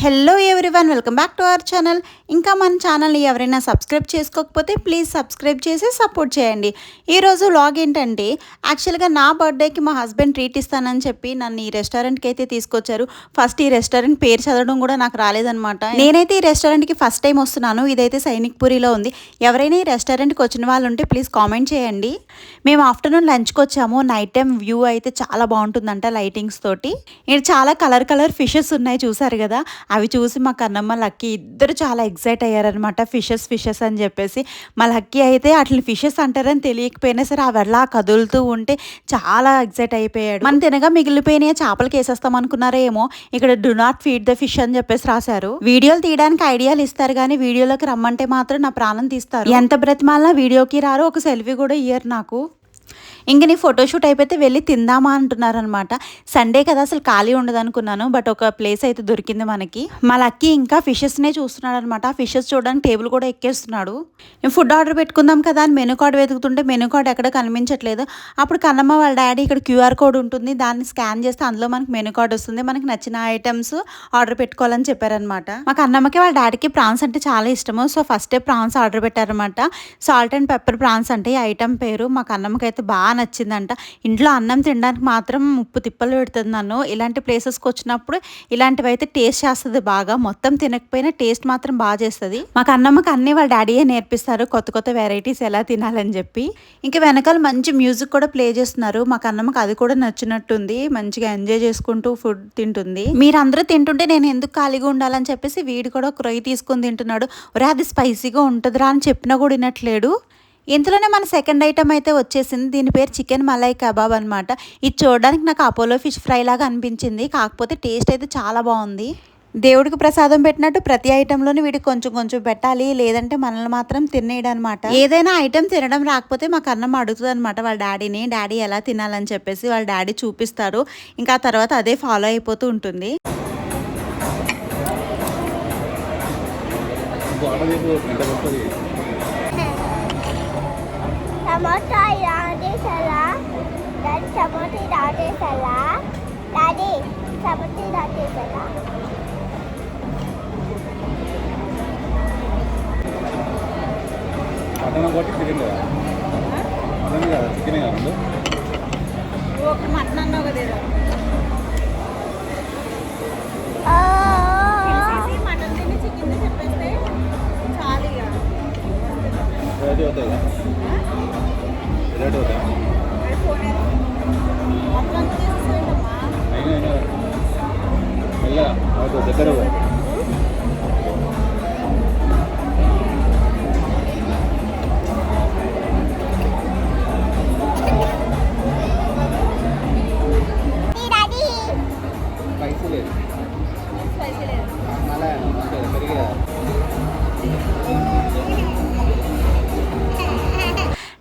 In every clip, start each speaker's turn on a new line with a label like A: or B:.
A: Hello everyone welcome back to our channel ఇంకా మన ఛానల్ని ఎవరైనా సబ్స్క్రైబ్ చేసుకోకపోతే ప్లీజ్ సబ్స్క్రైబ్ చేసి సపోర్ట్ చేయండి. ఈరోజు వ్లాగ్ ఏంటంటే యాక్చువల్గా నా బర్త్డేకి మా హస్బెండ్ ట్రీట్ ఇస్తానని చెప్పి నన్ను ఈ రెస్టారెంట్కి అయితే తీసుకొచ్చారు. ఫస్ట్ ఈ రెస్టారెంట్ పేరు చదవడం కూడా నాకు రాలేదనమాట నేనైతే ఈ రెస్టారెంట్కి ఫస్ట్ టైం వస్తున్నాను. ఇదైతే సైనిక్ పూరిలో ఉంది. ఎవరైనా ఈ రెస్టారెంట్కి వచ్చిన వాళ్ళు ఉంటే ప్లీజ్ కామెంట్ చేయండి. మేము ఆఫ్టర్నూన్ లంచ్కి వచ్చాము. నైట్ టైం వ్యూ అయితే చాలా బాగుంటుందంట లైటింగ్స్ తోటి. ఇక్కడ చాలా కలర్ కలర్ ఫిషెస్ ఉన్నాయి చూసారు కదా. అవి చూసి మా కన్నమ్మ లక్కీ ఇద్దరు చాలా ఎగ్జైట్ అయ్యారనమాట ఫిషెస్ ఫిషెస్ అని చెప్పేసి. మా లక్కీ అయితే అట్లా ఫిషెస్ అంటారని తెలియకపోయినా సరే అవి అలా కదులుతూ ఉంటే చాలా ఎగ్జైట్ అయిపోయాడు. మనం తినగా మిగిలిపోయినాయి చేపలకి వేసేస్తాం అనుకున్నారో ఏమో. ఇక్కడ do not feed the fish అని చెప్పేసి రాశారు. వీడియోలు తీయడానికి ఐడియాలు ఇస్తారు కానీ వీడియోలోకి రమ్మంటే మాత్రం నా ప్రాణం తీస్తారు. ఎంత బ్రతిమాలినా వీడియోకి రారు. ఒక సెల్ఫీ కూడా ఇయ్యరు నాకు. ఇంక నీ ఫోటోషూట్ అయిపోతే వెళ్ళి తిందామా అంటున్నారనమాట సండే కదా అసలు ఖాళీ ఉండదు అనుకున్నాను బట్ ఒక ప్లేస్ అయితే దొరికింది మనకి. మా లక్కీ ఇంకా ఫిషెస్నే చూస్తున్నాడు అనమాట ఆ ఫిషెస్ చూడడానికి టేబుల్ కూడా ఎక్కేస్తున్నాడు. నేను ఫుడ్ ఆర్డర్ పెట్టుకుందాం కదా అని మెనూ కార్డ్ వెతుకుతుంటే మెనూ కార్డ్ ఎక్కడ కనిపించట్లేదు. అప్పుడు కన్నమ్మ వాళ్ళ డాడీ ఇక్కడ క్యూఆర్ కోడ్ ఉంటుంది. దాన్ని స్కాన్ చేస్తే అందులో మనకి మెనూ కార్డ్ వస్తుంది. మనకి నచ్చిన ఐటమ్స్ ఆర్డర్ పెట్టుకోవాలని చెప్పారనమాట మా కన్నమ్మకి వాళ్ళ డాడీకి ప్రాన్స్ అంటే చాలా ఇష్టము. సో ఫస్టే ప్రాన్స్ ఆర్డర్ పెట్టారనమాట సాల్ట్ అండ్ పెప్పర్ ప్రాన్స్ అంటే ఈ ఐటమ్ పేరు. మా కన్నమ్మకి అయితే బాగా నచ్చిందంట. ఇంట్లో అన్నం తినడానికి మాత్రం ఉప్పు తిప్పలు పెడుతుంది నన్ను. ఇలాంటి ప్లేసెస్కి వచ్చినప్పుడు ఇలాంటివి అయితే టేస్ట్ చేస్తుంది బాగా. మొత్తం తినకపోయినా టేస్ట్ మాత్రం బాగా చేస్తుంది. మాకు అన్నమ్మకి అన్నీ వాళ్ళ డాడీయే నేర్పిస్తారు. కొత్త కొత్త వెరైటీస్ ఎలా తినాలని చెప్పి. ఇంకా వెనకాల మంచి మ్యూజిక్ కూడా ప్లే చేస్తున్నారు. మాకు అన్నమ్మకి అది కూడా నచ్చినట్టుంది. మంచిగా ఎంజాయ్ చేసుకుంటూ ఫుడ్ తింటుంది. మీరందరూ తింటుంటే నేను ఎందుకు ఖాళీగా ఉండాలని చెప్పేసి వీడు కూడా ఒక రొయ్యి తీసుకొని తింటున్నాడు. ఒరే అది స్పైసీగా ఉంటుందిరా అని చెప్పినా కూడా వినట్లేడు. ఇంతలోనే మన సెకండ్ ఐటమ్ అయితే వచ్చేసింది. దీని పేరు చికెన్ మలై కబాబ్ అనమాట ఇది చూడడానికి నాకు అపోలో ఫిష్ ఫ్రై లాగా అనిపించింది. కాకపోతే టేస్ట్ అయితే చాలా బాగుంది. దేవుడికి ప్రసాదం పెట్టినట్టు ప్రతి ఐటెంలోని వీడికి కొంచెం కొంచెం పెట్టాలి. లేదంటే మనల్ని మాత్రం తినేయడం అనమాట ఏదైనా ఐటెం తినడం రాకపోతే మా కన్నం అడుగుతుంది అనమాట వాళ్ళ డాడీని డాడీ ఎలా తినాలని చెప్పేసి వాళ్ళ డాడీ చూపిస్తారు. ఇంకా ఆ తర్వాత అదే ఫాలో అయిపోతూ ఉంటుంది.
B: టమాటా రాడేసాలా డాడీ టమాటా రాడేసాలా డాడీ టమాటా
C: మటన్ కొట్టి చికెన్ కదా? మటన్ కదా? చికెన్ కదా ముందు?
A: ఒక మటన్ అన్నావు కదా మటన్ తిని చికెన్ చెప్పేస్తే చాలు ఇక.
C: రెడీ అవుతాయి కదా రెడీ అవుతాయి అయినా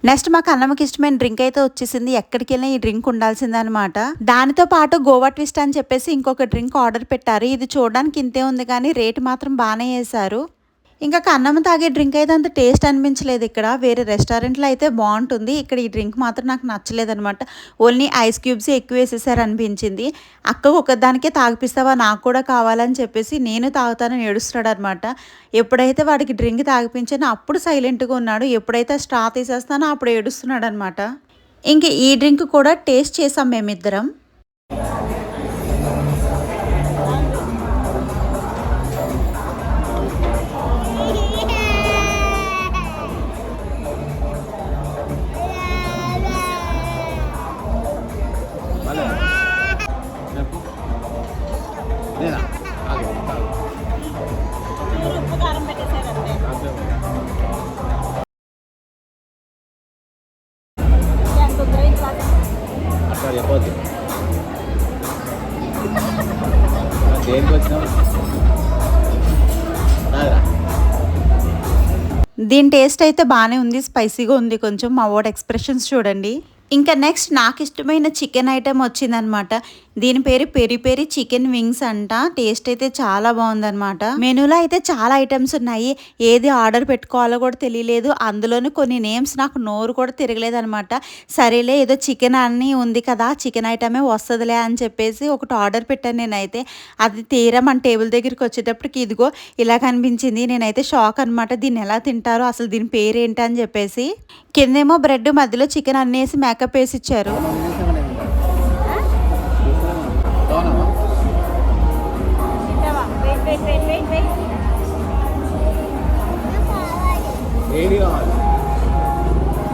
A: నెక్స్ట్ మాకు అన్నమ్మకి ఇష్టమైన డ్రింక్ అయితే వచ్చేసింది. ఎక్కడికి వెళ్ళినా ఈ డ్రింక్ ఉండాల్సిందే అనమాట దానితో పాటు గోవా ట్విస్ట్ అని చెప్పేసి ఇంకొక డ్రింక్ ఆర్డర్ పెట్టారు. ఇది చూడడానికి ఇంతే ఉంది కానీ రేటు మాత్రం బాగానే వేశారు. ఇంకా కన్నమ్మ తాగే డ్రింక్ అయితే అంత టేస్ట్ అనిపించలేదు ఇక్కడ. వేరే రెస్టారెంట్లో అయితే బాగుంటుంది. ఇక్కడ ఈ డ్రింక్ మాత్రం నాకు నచ్చలేదు అనమాట ఓన్లీ ఐస్ క్యూబ్స్ ఎక్కువ వేసేసారు అనిపించింది అక్క ఒకదానికే తాగిపిస్తావా? నాకు కూడా కావాలని చెప్పేసి నేను తాగుతానని ఏడుస్తున్నాడు అనమాట ఎప్పుడైతే వాడికి డ్రింక్ తాగిపించానో అప్పుడు సైలెంట్గా ఉన్నాడు. ఎప్పుడైతే స్ట్రా తీసేస్తానో అప్పుడు ఏడుస్తున్నాడు అనమాట ఇంక ఈ డ్రింక్ కూడా టేస్ట్ చేసాం మేమిద్దరం.
C: దేనికి
A: దీని టేస్ట్ అయితే బాగానే ఉంది స్పైసీగా ఉంది కొంచెం మా వాడు ఎక్స్ప్రెషన్స్ చూడండి. ఇంకా నెక్స్ట్ నాకు ఇష్టమైన చికెన్ ఐటెం వచ్చిందనమాట దీని పేరు పెరి పెరి చికెన్ వింగ్స్ అంట. టేస్ట్ అయితే చాలా బాగుందన్నమాట. మెనూలో అయితే చాలా ఐటమ్స్ ఉన్నాయి. ఏది ఆర్డర్ పెట్టుకోవాలో కూడా తెలియలేదు. అందులోనూ కొన్ని నేమ్స్ నాకు నోరు కూడా తిరగలేదు అనమాట సరేలే ఏదో చికెన్ అని ఉంది కదా చికెన్ ఐటమే వస్తుందిలే అని చెప్పేసి ఒకటి ఆర్డర్ పెట్టాను నేనైతే. అది తీరా మన టేబుల్ దగ్గరికి వచ్చేటప్పటికి ఇదిగో ఇలా కనిపించింది. నేనైతే షాక్ అనమాట దీన్ని ఎలా తింటారో? అసలు దీని పేరు అని చెప్పేసి. కిందేమో బ్రెడ్ మధ్యలో చికెన్ అన్నేసి మేకప్ వేసి ఇచ్చారు.
C: ఏది కావాలి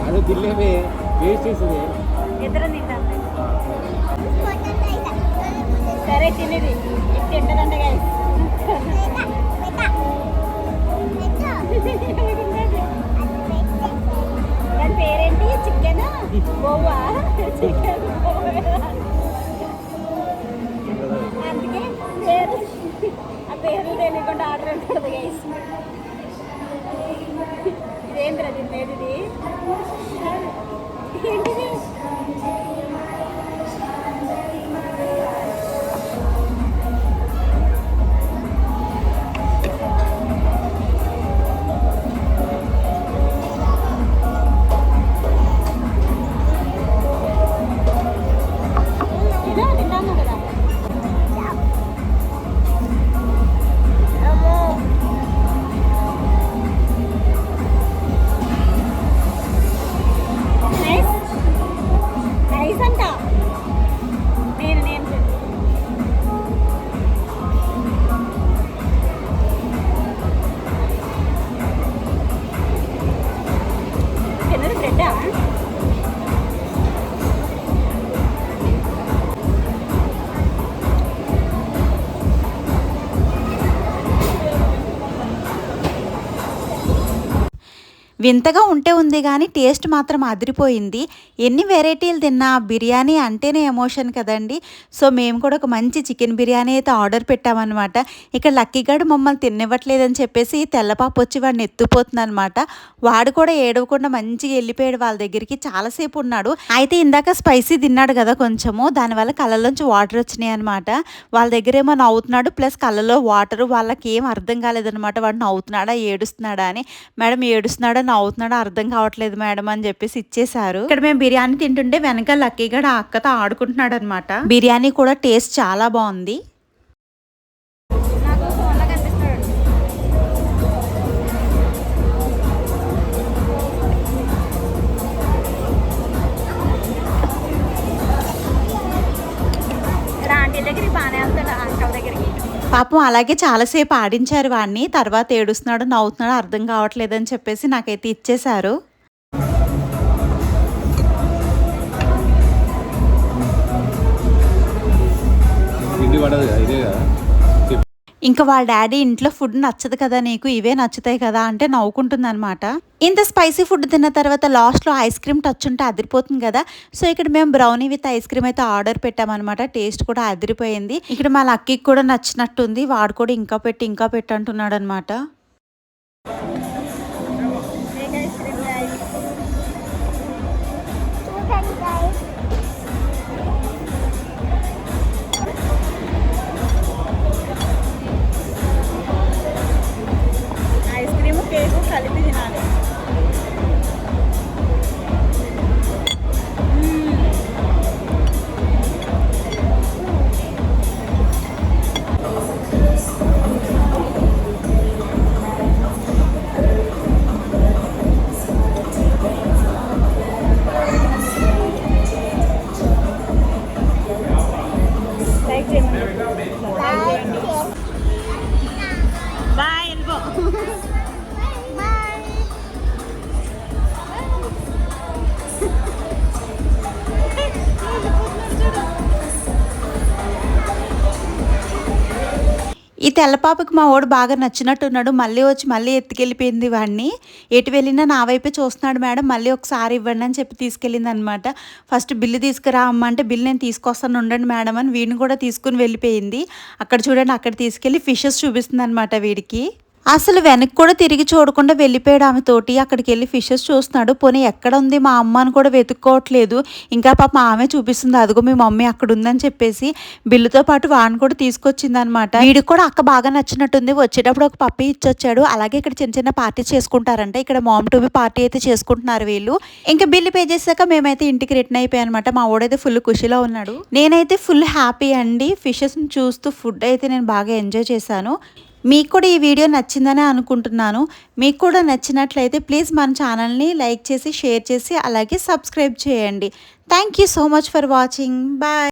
C: అదే తినలేమే వేస్ట్ చేస్తుంది
A: ఇద్దరం తింటాం
B: పొట్టేటైతే
A: సరే తినేది ఇది తింటదంట guys. దాని పేరేంటి చికెన్ బొవ్వా చికెన్ అందుకే పేరు ఆ పేరు తెలియకుండా ఆర్డర్ ఉంటుంది గైస్ ఇదేంద్ర తినేది ఇది ఏంటిది ఇది వింతగా ఉంటే ఉంది కానీ టేస్ట్ మాత్రం అదిరిపోయింది. ఎన్ని వెరైటీలు తిన్నా బిర్యానీ అంటేనే ఎమోషన్ కదండి. సో మేము కూడా ఒక మంచి చికెన్ బిర్యానీ అయితే ఆర్డర్ పెట్టామన్నమాట. ఇక్కడ లక్కీగాడు మమ్మల్ని తినివ్వట్లేదని చెప్పేసి తెల్లపాపు వచ్చి వాడిని ఎత్తుపోతుందనమాట వాడు కూడా ఏడవకుండా మంచిగా వెళ్ళిపోయాడు వాళ్ళ దగ్గరికి. చాలాసేపు ఉన్నాడు. అయితే ఇందాక స్పైసీ తిన్నాడు కదా కొంచెము. దానివల్ల కళ్ళలోంచి వాటర్ వచ్చినాయి అనమాట వాళ్ళ దగ్గర ఏమో నవ్వుతున్నాడు. ప్లస్ కళ్ళలో వాటర్ వాళ్ళకి ఏం అర్థం కాలేదనమాట వాడు నవ్వుతున్నాడా ఏడుస్తున్నాడా అని. మేడం ఏడుస్తున్నాడా నవ్వుతున్నాడా అర్థం కావట్లేదు మేడం అని చెప్పేసి ఇచ్చేశారు. ఇక్కడ మేము బిర్యానీ తింటుంటే వెనక లక్కీగా ఆ అక్కతో ఆడుకుంటున్నాడు అనమాట బిర్యానీ కూడా టేస్ట్ చాలా బాగుంది. పాపం అలాగే చాలాసేపు ఆడించారు వాడిని తర్వాత ఏడుస్తున్నాడు నవ్వుతున్నాడు అర్థం కావట్లేదని చెప్పేసి నాకైతే ఇచ్చేశారు.
C: ఇది పడదు ఇదే కదా.
A: ఇంకా వాళ్ళ డాడీ ఇంట్లో ఫుడ్ నచ్చదు కదా నీకు ఇవే నచ్చుతాయి కదా అంటే నవ్వుకుంటుంది అనమాట ఇంత స్పైసీ ఫుడ్ తిన్న తర్వాత లాస్ట్లో ఐస్ క్రీమ్ టచ్ ఉంటే అదిరిపోతుంది కదా. సో ఇక్కడ మేము బ్రౌనీ విత్ ఐస్ క్రీమ్ అయితే ఆర్డర్ పెట్టామన్నమాట. టేస్ట్ కూడా అదిరిపోయింది. ఇక్కడ మా లక్కీకి కూడా నచ్చినట్టుంది. వాడు కూడా ఇంకా పెట్టి ఇంకా పెట్టి అంటున్నాడు అనమాట ఈ తెల్లపాపకి మా వాడు బాగా నచ్చినట్టున్నాడు. మళ్ళీ వచ్చి మళ్ళీ ఎత్తుకెళ్ళిపోయింది వాడిని ఎటు వెళ్ళినా నా వైపే చూస్తున్నాడు మేడం. మళ్ళీ ఒకసారి ఇవ్వండి అని చెప్పి తీసుకెళ్ళింది అనమాట ఫస్ట్ బిల్లు తీసుకురా అమ్మ అంటే బిల్లు నేను తీసుకొస్తాను ఉండండి మేడం అని వీడిని కూడా తీసుకుని వెళ్ళిపోయింది. అక్కడ చూడండి అక్కడ తీసుకెళ్ళి ఫిషెస్ చూపిస్తుంది అనమాట వీడికి. అసలు వెనక్కి కూడా తిరిగి చూడకుండా వెళ్ళిపోయాడు ఆమె తోటి. అక్కడికి వెళ్ళి ఫిషెస్ చూస్తున్నాడు. పోనీ ఎక్కడ ఉంది? మా అమ్మ అని కూడా వెతుక్కోవట్లేదు. ఇంకా పాప ఆమె చూపిస్తుంది. అదిగో మీ మమ్మీ అక్కడ ఉందని చెప్పేసి బిల్లుతో పాటు వాడిని కూడా తీసుకొచ్చింది అనమాట వీడికి కూడా అక్క బాగా నచ్చినట్టుంది. వచ్చేటప్పుడు ఒక పప్పి ఇచ్చొచ్చాడు. అలాగే ఇక్కడ చిన్న చిన్న పార్టీ చేసుకుంటారంట. ఇక్కడ మామ్ టు బి పార్టీ అయితే చేసుకుంటున్నారు వీళ్ళు. ఇంకా బిల్లు పే చేశాక మేమైతే ఇంటికి రిటర్న్ అయిపోయాయి అనమాట మా ఓడైతే ఫుల్ ఖుషిలో ఉన్నాడు. నేనైతే ఫుల్ హ్యాపీ అండి. ఫిషెస్ని చూస్తూ ఫుడ్ అయితే నేను బాగా ఎంజాయ్ చేశాను. మీకు కూడా ఈ వీడియో నచ్చిందని అనుకుంటున్నాను. మీకు కూడా నచ్చినట్లయితే ప్లీజ్ మన ఛానల్ని లైక్ చేసి షేర్ చేసి అలాగే సబ్స్క్రైబ్ చేయండి. Thank you so much for watching. Bye.